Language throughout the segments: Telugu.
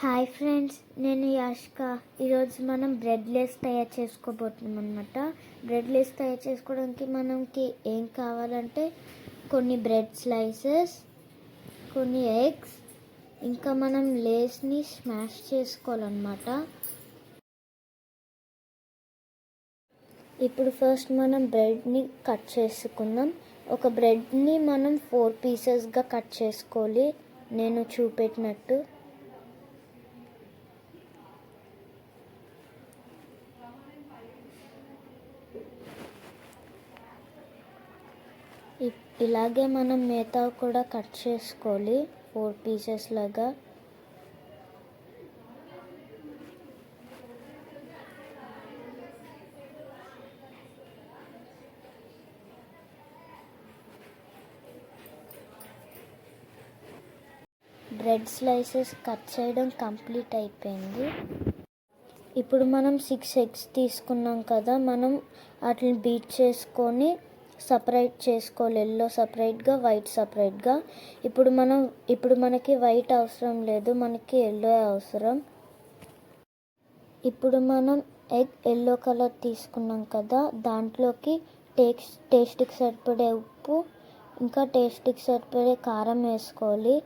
హాయ్ ఫ్రెండ్స్ నేను యాష్క. ఈరోజు మనం బ్రెడ్ లేస్ తయారు చేసుకోబోతున్నాం అనమాట బ్రెడ్ లేస్ తయారు చేసుకోవడానికి మనకి ఏం కావాలంటే కొన్ని బ్రెడ్ స్లైసెస్ కొన్ని ఎగ్స్ ఇంకా మనం లేస్ని స్మాష్ చేసుకోవాలన్నమాట. ఇప్పుడు ఫస్ట్ మనం బ్రెడ్ని కట్ చేసుకుందాం. ఒక బ్రెడ్ని మనం ఫోర్ పీసెస్గా కట్ చేసుకోవాలి. నేను చూపెట్టినట్టు. ఇలాగే మనం మిగతా కూడా కట్ చేసుకోవాలి. ఫోర్ పీసెస్ లాగా. బ్రెడ్ స్లైసెస్ కట్ చేయడం కంప్లీట్ అయిపోయింది. ఇప్పుడు మనం సిక్స్ ఎగ్స్ తీసుకున్నాం కదా మనం వాటిని బీట్ చేసుకొని సపరేట్ చేసుకోవాలి. ఎల్లో సపరేట్గా వైట్ సపరేట్గా. ఇప్పుడు మనం ఇప్పుడు మనకి వైట్ అవసరం లేదు. మనకి ఎల్లో అవసరం. ఇప్పుడు మనం ఎగ్ ఎల్లో కలర్ తీసుకున్నాం కదా. దాంట్లోకి టేస్ట్ టేస్ట్కి సరిపడే ఉప్పు ఇంకా టేస్ట్కి సరిపడే కారం వేసుకోవాలి.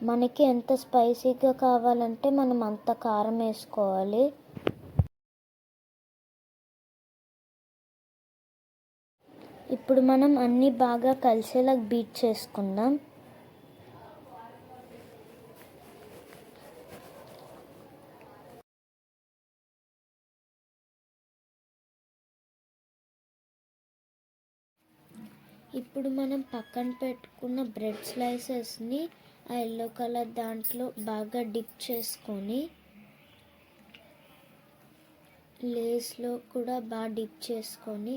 మనకి ఎంత స్పైసీగా కావాలంటే మనం అంత కారం వేసుకోవాలి. ఇప్పుడు మనం అన్నీ బాగా కలిసేలా బీట్ చేసుకుందాం. ఇప్పుడు మనం పక్కన పెట్టుకున్న బ్రెడ్ స్లైసెస్ని ఆ ఎల్లో కలర్ దాంట్లో బాగా డిప్ చేసుకొని లేస్లో కూడా బాగా డిప్ చేసుకొని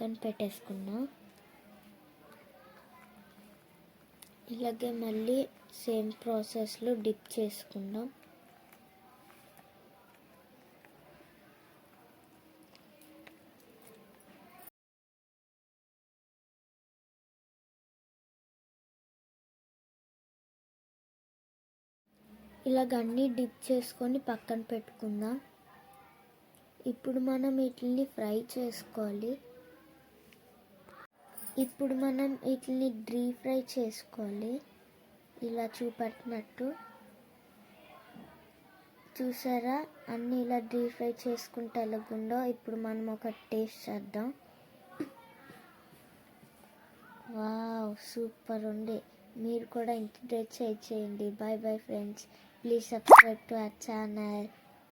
పక్కన పెట్టేసుకున్నాం. ఇలాగే మళ్ళీ సేమ్ ప్రాసెస్లో డిప్ చేసుకుందాం ఇలాగ అన్నీ డిప్ చేసుకొని పక్కన పెట్టుకుందాం. ఇప్పుడు మనం వీటిని ఫ్రై చేసుకోవాలి. ఇప్పుడు మనం వీటిని డ్రీ ఫ్రై చేసుకోవాలి. ఇలా చూపెట్టినట్టు. చూసారా? అన్నీ ఇలా డీ ఫ్రై చేసుకుంటే ఎలాగుండో ఇప్పుడు మనం ఒక టేస్ట్ చేద్దాం. వావ్ సూపర్ ఉంది. మీరు కూడా ఇంటి ట్రై చేయండి. Bye bye friends. Please subscribe to our channel.